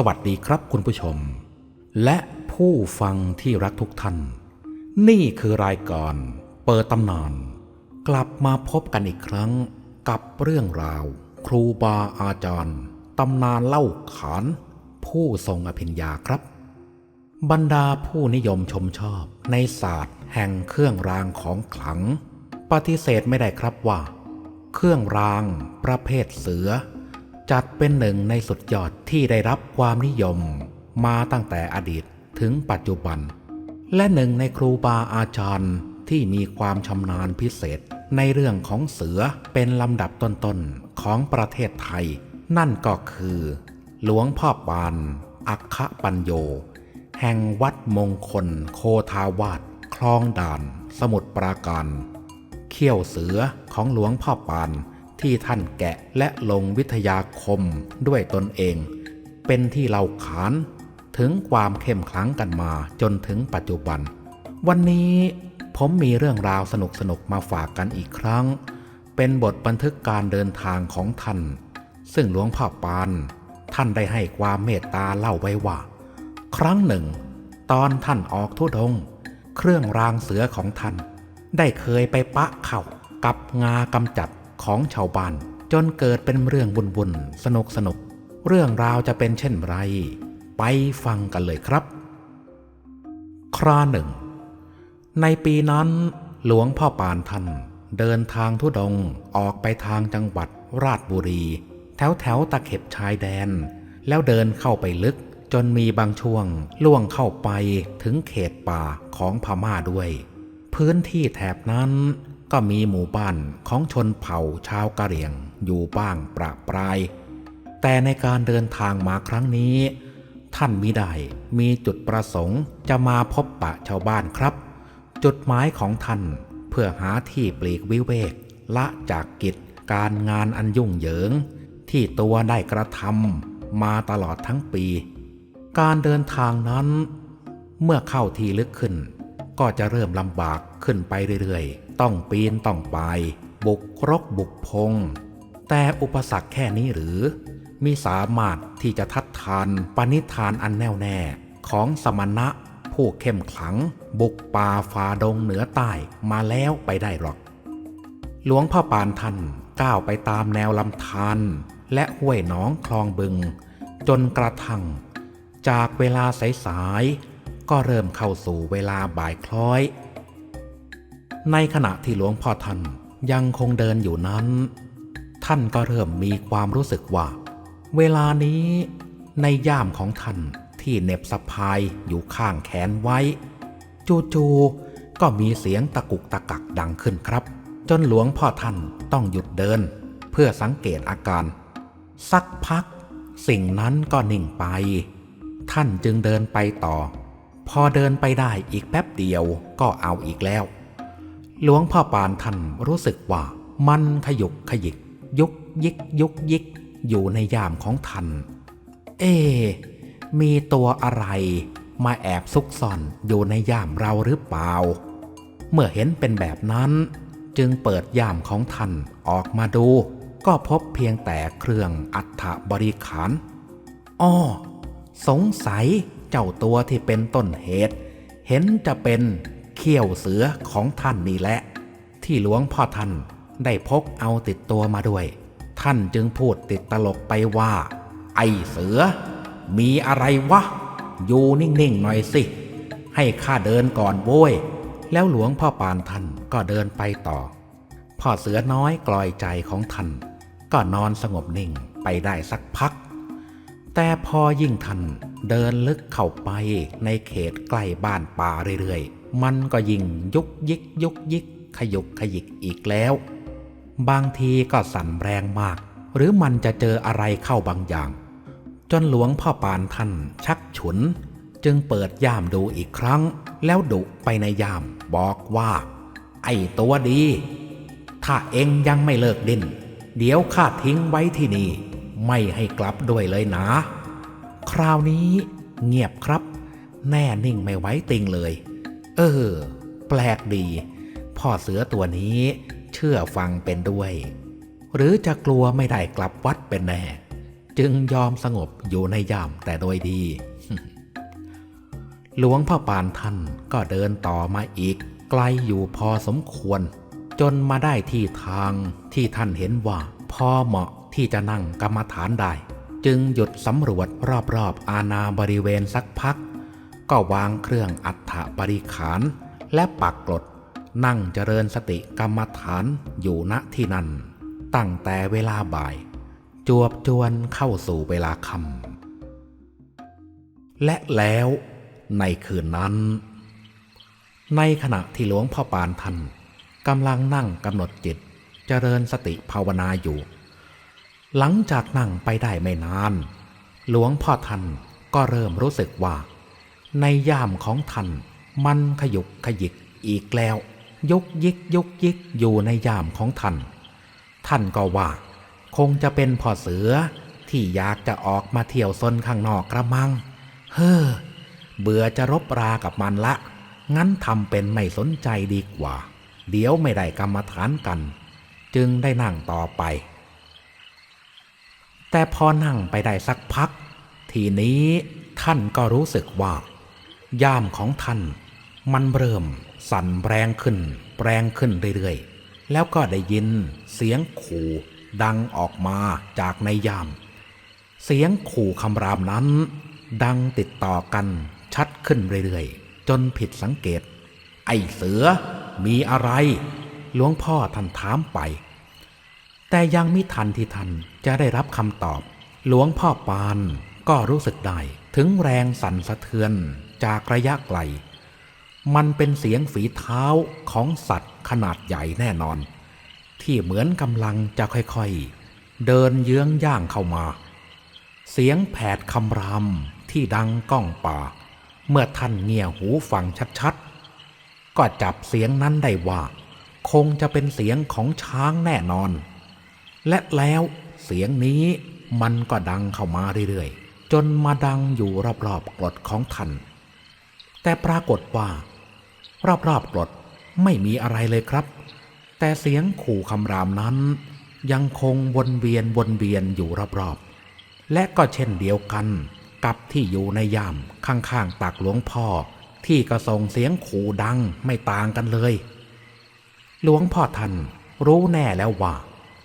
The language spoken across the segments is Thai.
สวัสดีครับคุณผู้ชม และผู้ฟังที่รักทุกท่าน นี่คือรายการเปิดตำนาน กลับมาพบกันอีกครั้งกับเรื่องราว ครูบาอาจารย์ตำนานเล่าขาน ผู้ทรงอภิญญาครับ บรรดาผู้นิยมชมชอบในศาสตร์แห่งเครื่องรางของขลัง ปฏิเสธไม่ได้ครับว่า เครื่องรางประเภทเสือ จัดเป็นหนึ่งในสุดยอดที่ได้รับความนิยม มาตั้งแต่อดีตถึงปัจจุบัน และหนึ่งในครูบาอาจารย์ที่มีความชำนาญพิเศษในเรื่องของเสือเป็นลำดับต้นๆของประเทศไทย นั่นก็คือ หลวงพ่อปาน อัคคปัญโย แห่งวัดมงคล โคทาวาสคลองด่าน สมุทรปราการ เขี้ยวเสือของหลวงพ่อปาน ที่ท่านแกะและลงวิทยาคมด้วยตนเอง เป็นที่เล่าขานถึงความเข้มขลังกันมาจนถึงปัจจุบัน วันนี้ผมมีเรื่องราวสนุกๆมาฝากกันอีกครั้ง เป็นบทบันทึกการเดินทางของท่าน ซึ่งหลวงพ่อปาน ท่านได้ให้ความเมตตาเล่าไว้ว่า ครั้งหนึ่ง ตอนท่านออกทุดง เครื่องรางเสือของท่าน ได้เคยไปปะเข่ากับงากำจัด ของชาวบ้านจนเกิดเป็นเรื่องบุญๆสนุกสนุก เรื่องราวจะเป็นเช่นไร ไปฟังกันเลยครับ คราหนึ่ง ในปีนั้นหลวงพ่อปานท่านเดินทางทุดงออกไปทางจังหวัดราชบุรี แถวแถวตะเข็บชายแดน แล้วเดินเข้าไปลึกจนมีบางช่วงล่วงเข้าไปถึงเขตป่าของพม่าด้วย พื้นที่แถบนั้น ก็มีหมู่บ้านของชนเผ่าชาวกะเหรี่ยงอยู่บ้างประปราย แต่ในการเดินทางมาครั้งนี้ ท่านมิได้มีจุดประสงค์จะมาพบปะชาวบ้านครับ จุดหมายของท่านเพื่อหาที่ปลีกวิเวก ละจากกิจการงานอันยุ่งเหยิง ที่ตัวได้กระทำมาตลอดทั้งปี การเดินทางนั้น เมื่อเข้าที่ลึกขึ้น ก็จะเริ่มลำบากขึ้นไปเรื่อยๆ ต้องปีนต้องไป บุกครกบุกพง แต่อุปสรรคแค่นี้หรือมีสามารถที่จะทัดทานปณิธานอันแน่วแน่ของสมณะผู้เข้มขลัง บุกป่าฝ่าดงเหนือใต้มาแล้วไปได้หรอก หลวงพ่อปานท่านก้าวไปตามแนวลำธารและห้วยหนองคลองบึง จนกระทั่งจากเวลาสายๆก็เริ่มเข้าสู่เวลาบ่ายคล้อย ในขณะที่หลวงพ่อท่านยังคงเดินอยู่นั้น ท่านก็เริ่มมีความรู้สึกว่า เวลานี้ในย่ามของท่านที่เน็บสะพายอยู่ข้างแขนไว้ จู่ๆก็มีเสียงตะกุกตะกักดังขึ้นครับ จนหลวงพ่อท่านต้องหยุดเดิน เพื่อสังเกตอาการ สักพัก สิ่งนั้นก็นิ่งไป ท่านจึงเดินไปต่อ พอเดินไปได้อีกแป๊บเดียวก็เอาอีกแล้ว หลวงพ่อปานท่านรู้สึกว่ามันขยุกขยิก ยุกยิกยุกยิก อยู่ในยามของท่าน เอ มีตัวอะไร มาแอบซุกซ่อนอยู่ในย่ามเราหรือเปล่า เมื่อเห็นเป็นแบบนั้น จึงเปิดย่ามของท่านออกมาดู ก็พบเพียงแต่เครื่องอัฐบริขารอ้อสงสัยเจ้าตัวที่เป็นต้นเหตุ เห็นจะเป็น เขี้ยวเสือของท่านนี่แหละ ที่หลวงพ่อท่านได้พกเอาติดตัวมาด้วย ท่านจึงพูดติดตลกไปว่า ไอเสือ มีอะไรวะ อยู่นิ่งๆหน่อยสิ ให้ข้าเดินก่อนโว้ย แล้วหลวงพ่อปานท่านก็เดินไปต่อ พ่อเสือน้อยกลอยใจของท่าน ก็นอนสงบนิ่งไปได้สักพัก แต่พอยิ่งท่านเดินลึกเข้าไปในเขตใกล้บ้านป่าเรื่อยๆ มันก็ยิ่งยุกยิกยุกยิกขยุกขยิกอีกแล้ว บางทีก็สั่นแรงมาก หรือมันจะเจออะไรเข้าบางอย่าง จนหลวงพ่อปานท่านชักฉุน จึงเปิดย่ามดูอีกครั้ง แล้วดุไปในย่ามบอกว่า ไอ้ตัวดี ถ้าเองยังไม่เลิกดิ้นเดี๋ยวข้าทิ้งไว้ที่นี่ ไม่ให้กลับด้วยเลยนะ คราวนี้เงียบครับ แน่นิ่งไม่ไว้ติงเลย เออ แปลกดี พ่อเสือตัวนี้เชื่อฟังเป็นด้วย หรือจะกลัวไม่ได้กลับวัดเป็นแน่ จึงยอมสงบอยู่ในย่ามแต่โดยดี หลวงพ่อปานท่านก็เดินต่อมาอีก ไกลอยู่พอสมควร จนมาได้ที่ทางที่ท่านเห็นว่าพอเหมาะที่จะนั่งกรรมฐานได้ จึงหยุดสำรวจรอบๆอาณาบริเวณสักพัก ก็วางเครื่องอัฐบริขาร และปักกรดนั่งเจริญสติกรรมฐานอยู่ณที่นั่น ตั้งแต่เวลาบ่าย จวบจวนเข้าสู่เวลาค่ำและแล้วในคืนนั้น ในขณะที่หลวงพ่อปานท่านกำลังนั่งกำหนดจิตเจริญสติภาวนาอยู่ หลังจากนั่งไปได้ไม่นาน หลวงพ่อท่านก็เริ่มรู้สึกว่า ในย่ามของท่านมันขยุกขยิกอีกแล้ว ยกยิกยกยิกอยู่ในย่ามของท่าน ท่านก็ว่า คงจะเป็นพ่อเสือที่อยากจะออกมาเที่ยวซนข้างนอกกระมัง เฮ้อ เบื่อจะรบรากับมันละ งั้นทำเป็นไม่สนใจดีกว่า เดี๋ยวไม่ได้กรรมฐานกัน จึงได้นั่งต่อไป แต่พอนั่งไปได้สักพัก ทีนี้ท่านก็รู้สึกว่า ย่ามของท่าน มันเริ่ม สั่นแรงขึ้น แรงขึ้นเรื่อยๆ แล้วก็ได้ยินเสียงขู่ดังออกมาจากในย่าม เสียงขู่คำรามนั้น ดังติดต่อกันชัดขึ้นเรื่อยๆ จนผิดสังเกต ไอ้เสือมีอะไร หลวงพ่อท่านถามไป แต่ยังมิทันที่ท่านจะได้รับคำตอบ หลวงพ่อปานก็รู้สึกได้ถึงแรงสั่นสะเทือน จากระยะไกล มันเป็นเสียงฝีเท้าของสัตว์ขนาดใหญ่แน่นอน ที่เหมือนกำลังจะค่อยๆ เดินเยื้องย่างเข้ามา เสียงแผดคำรามที่ดังก้องป่า เมื่อท่านเงี่ยหูฟังชัดๆ ก็จับเสียงนั้นได้ว่า คงจะเป็นเสียงของช้างแน่นอน และแล้วเสียงนี้มันก็ดังเข้ามาเรื่อยๆ จนมาดังอยู่รอบๆกรดของท่าน แต่ปรากฏว่า รอบๆกรดไม่มีอะไรเลยครับ แต่เสียงขู่คำรามนั้น ยังคงวนเวียนวนเวียนอยู่รอบๆ และก็เช่นเดียวกันกับที่อยู่ในย่ามข้างๆตักหลวงพ่อ ที่ก็ส่งเสียงขู่ดังไม่ต่างกันเลย หลวงพ่อท่านรู้แน่แล้วว่า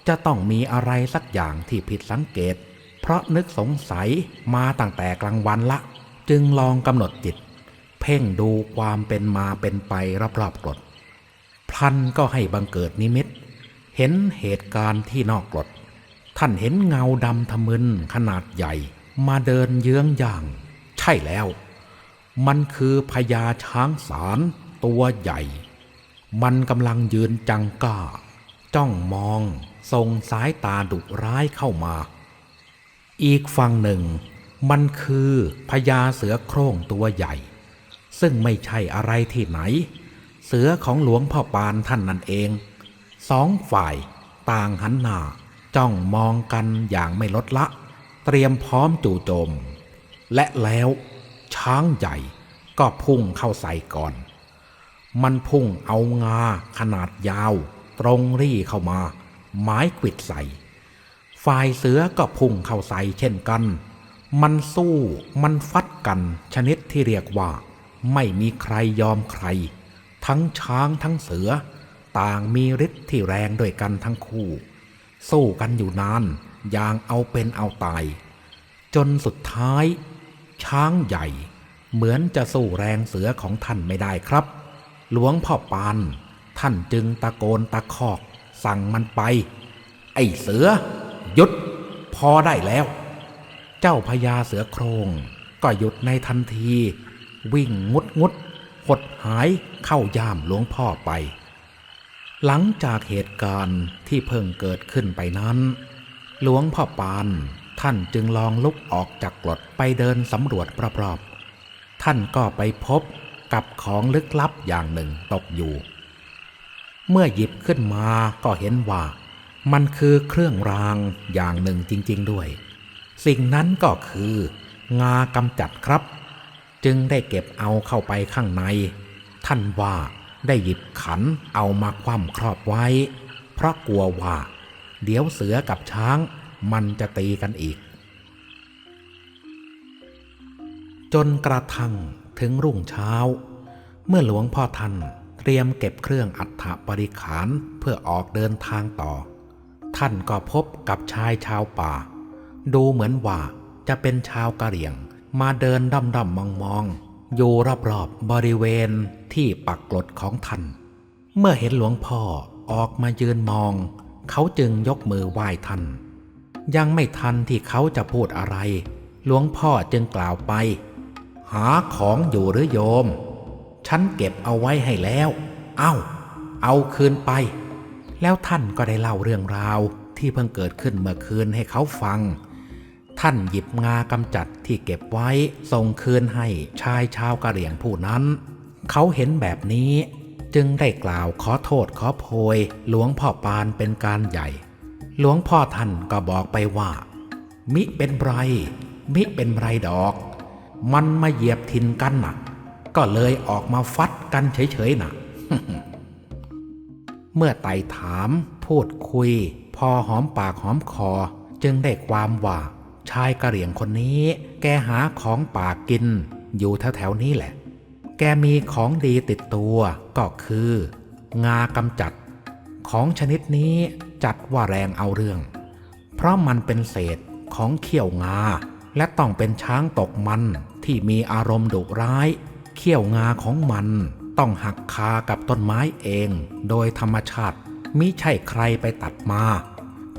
จะต้องมีอะไรสักอย่างที่ผิดสังเกต เพราะนึกสงสัยมาตั้งแต่กลางวันละ จึงลองกำหนดจิต เพ่งดูความเป็นมาเป็นไปรอบๆกรดพลันก็ให้บังเกิดนิมิต เห็นเหตุการณ์ที่นอกกรดท่านเห็นเงาดำทะมึนขนาดใหญ่ มาเดินเยื้องย่าง ใช่แล้ว มันคือพญาช้างสารตัวใหญ่ มันกำลังยืนจังก้า จ้องมองส่งสายตาดุร้ายเข้ามา อีกฝั่งหนึ่ง มันคือพญาเสือโคร่งตัวใหญ่ ซึ่งไม่ใช่อะไรที่ไหน เสือของหลวงพ่อปานท่านนั่นเอง สองฝ่ายต่างหันหน้าจ้องมองกันอย่างไม่ลดละ เตรียมพร้อมจู่โจม และแล้วช้างใหญ่ก็พุ่งเข้าใส่ก่อน มันพุ่งเอางาขนาดยาว ตรงรี่เข้ามา ไม้กวิดใส่ ฝ่ายเสือก็พุ่งเข้าใส่เช่นกัน มันสู้มันฟัดกันชนิดที่เรียกว่า ไม่มีใครยอมใคร ทั้งช้างทั้งเสือ ต่างมีฤทธิ์ที่แรงด้วยกันทั้งคู่ สู้กันอยู่นานอย่างเอาเป็นเอาตาย จนสุดท้าย ช้างใหญ่ เหมือนจะสู้แรงเสือของท่านไม่ได้ครับ หลวงพ่อปาน ท่านจึงตะโกนตะคอก สั่งมันไป ไอ้เสือ หยุด พอได้แล้ว เจ้าพญาเสือโครงก็หยุดในทันที วิ่งงุดงุดหดหายเข้าย่ามหลวงพ่อไป หลังจากเหตุการณ์ที่เพิ่งเกิดขึ้นไปนั้น หลวงพ่อปานท่านจึงลองลุกออกจากกรดไปเดินสำรวจรอบๆท่านก็ไปพบกับของลึกลับอย่างหนึ่งตกอยู่ เมื่อหยิบขึ้นมาก็เห็นว่า มันคือเครื่องรางอย่างหนึ่งจริง ๆด้วย สิ่งนั้นก็คืองากำจัดครับ จึงได้เก็บเอาเข้าไปข้างใน ท่านว่าได้หยิบขันเอามาคว่ำครอบไว้ เพราะกลัวว่า เดี๋ยวเสือกับช้างมันจะตีกันอีก จนกระทั่งถึงรุ่งเช้า เมื่อหลวงพ่อท่านเตรียมเก็บเครื่องอัฐบริขารเพื่อออกเดินทางต่อ ท่านก็พบกับชายชาวป่า ดูเหมือนว่าจะเป็นชาวกะเหรี่ยง มาเดินดำดำมองมองๆอยู่รอบๆบบริเวณที่ปักกลดของท่าน เมื่อเห็นหลวงพ่อออกมายืนมอง เขาจึงยกมือไหว้ท่าน ยังไม่ทันที่เขาจะพูดอะไร หลวงพ่อจึงกล่าวไป หาของอยู่หรือโยม ฉันเก็บเอาไว้ให้แล้ว เอ้า เอาคืนไป แล้วท่านก็ได้เล่าเรื่องราวที่เพิ่งเกิดขึ้นเมื่อคืนให้เขาฟัง ท่านหยิบงากำจัดที่เก็บไว้ส่งคืนให้ชายชาวกะเหรี่ยงผู้นั้น เขาเห็นแบบนี้จึงได้กล่าวขอโทษขอโพย หลวงพ่อปานเป็นการใหญ่ หลวงพ่อท่านก็บอกไปว่า มิเป็นไรมิเป็นไรดอก มันมาเหยียบทินกันน่ะก็เลยออกมาฟัดกันเฉยๆน่ะเมื่อไต่ถามพูดคุย พอหอมปากหอมคอ จึงได้ความว่า ชายกะเหรี่ยงคนนี้ แกหาของป่ากิน อยู่แถวๆนี้แหละ แกมีของดีติดตัวก็คือ งากำจัด ของชนิดนี้จัดว่าแรงเอาเรื่อง เพราะมันเป็นเศษของเขี้ยวงา และต้องเป็นช้างตกมันที่มีอารมณ์ดุร้าย เขี้ยวงาของมันต้องหักคากับต้นไม้เอง โดยธรรมชาติมิใช่ใครไปตัดมา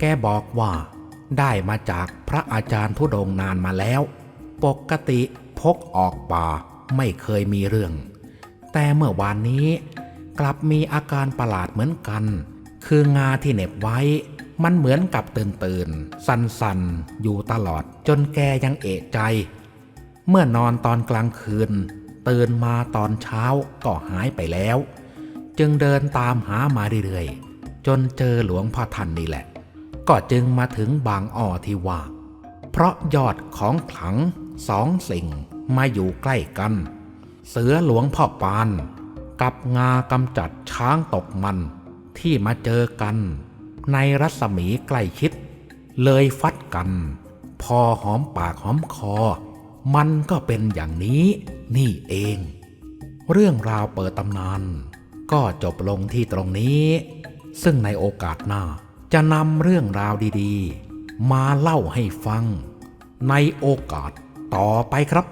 แกบอกว่า ได้มาจากพระอาจารย์ทุดงนานมาแล้ว ปกติพกออกป่าไม่เคยมีเรื่อง แต่เมื่อวานนี้ กลับมีอาการประหลาดเหมือนกัน คืองาที่เหน็บไว้ มันเหมือนกับตื่นตื่นๆสั่นๆอยู่ตลอดจนแกยังเอะใจ เมื่อนอนตอนกลางคืน ตื่นมาตอนเช้าก็หายไปแล้ว จึงเดินตามหามาเรื่อยๆจนเจอหลวงพ่อทันนี่แหละ ก็จึงมาถึงบางอ้อที่ว่า เพราะยอดของขลังสองสิ่งมาอยู่ใกล้กัน เสือหลวงพ่อปาน กับงากำจัดช้างตกมันที่มาเจอกัน ในรัศมีใกล้ชิด เลยฟัดกัน พอหอมปากหอมคอ มันก็เป็นอย่างนี้นี่เอง เรื่องราวเปิดตำนาน ก็จบลงที่ตรงนี้ ซึ่งในโอกาสหน้า จะนำเรื่องราวดีๆ มาเล่าให้ฟัง ในโอกาสต่อไปครับ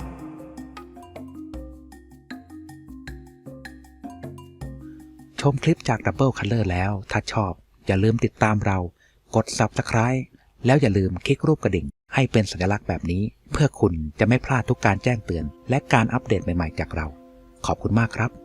ชมคลิปจาก Double Color แล้ว ถ้าชอบ อย่าลืมติดตามเรา กด Subscribe แล้วอย่าลืมคลิกรูปกระดิ่ง ให้เป็นสัญลักษณ์แบบนี้ เพื่อคุณจะไม่พลาดทุกการแจ้งเตือน และการอัปเดตใหม่ ๆ จากเรา ขอบคุณมากครับ